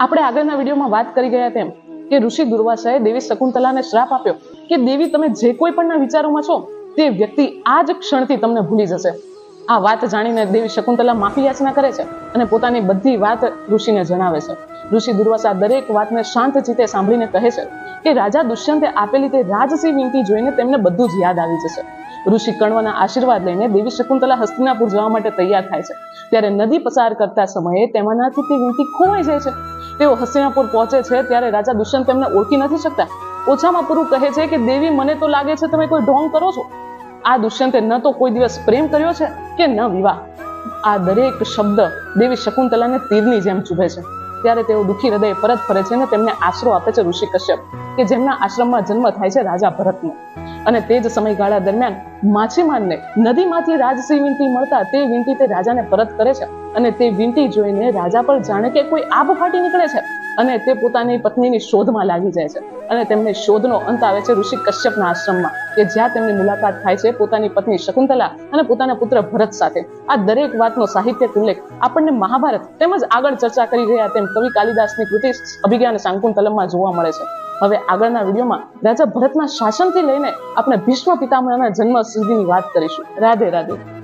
આપણે આગળના વિડીયોમાં વાત કરી ગયા તેમ કે ઋષિ દુર્વાસાએ દેવી શકુંતલાને શ્રાપ આપ્યો કે, દેવી, તમે જે કોઈ પણના વિચારોમાં છો, તે વ્યક્તિ આ જ ક્ષણથી તમને ભૂલી જશે. આ વાત જાણીને દેવી શકુંતલા માફી યાચના કરે છે અને પોતાની બધી વાત ઋષિને જણાવે છે. ઋષિ દુર્વાસા દરેક વાતને શાંત ચિત્તે સાંભળીને કહે છે કે, રાજા દુષ્યંતે આપેલી તે રાજસી વિનંતી જોઈને તેમને બધું જ યાદ આવી જશે. ઋષિ કણવાના આશીર્વાદ લઈને દેવી શકુંતલા હસ્તિનાપુર જવા માટે તૈયાર થાય છે. ત્યારે નદી પસાર કરતા સમયે તેમાંનાથી તે વિનંતી ખોવાઈ જાય છે. તેઓ હસ્તિનાપુર પહોંચે છે ત્યારે રાજા દુષ્યંત તેમને ઓળખી નથી શકતા. ઓછામાં પૂરું કહે છે કે દેવી મને તો લાગે છે તમે કોઈ ઢોંગ કરો છો. આ દુષ્યંતે ન તો કોઈ દિવસ પ્રેમ કર્યો છે કે ન વિવાહ. આ દરેક શબ્દ દેવી શકુંતલાને તીરની જેમ ચૂભે છે. ત્યારે તેઓ દુઃખી હૃદય પરત ફરે છે અને તેમને આશરો આપે છે ઋષિ કશ્યપ, કે જેમના આશ્રમમાં જન્મ થાય છે રાજા ભરતનો. અને તે જ સમયગાળા દરમિયાન માછીમારને નદીમાંથી રાજસી વિનંતી મળતા તે વિનંતી તે રાજાને પરત કરે છે અને તે વિનંતી જોઈને રાજા પર જાણે કે કોઈ આબ ફાટી નીકળે છે. અને તે પોતાની પત્નીની શોધમાં લાગી જાય છે. અને તેમની શોધનો અંત આવે છે ઋષિ કશ્યપના આશ્રમમાં, કે જ્યાં તેમની મુલાકાત થાય છે પોતાની પત્ની શકુંતલા અને પોતાના પુત્ર ભરત સાથે. આ દરેક વાતનો સાહિત્ય ઉલ્લેખ આપણને મહાભારત તેમજ આગળ ચર્ચા કરી રહ્યા તેમ કવિ કાલિદાસની કૃતિ અભિજ્ઞાન શાંકુંતલમમાં જોવા મળે છે. હવે આગળના વિડીયોમાં રાજા ભરતના શાસનથી લઈને આપણે ભીષ્મ પિતામહના જન્મ સુધીની વાત કરીશું. રાધે રાધે.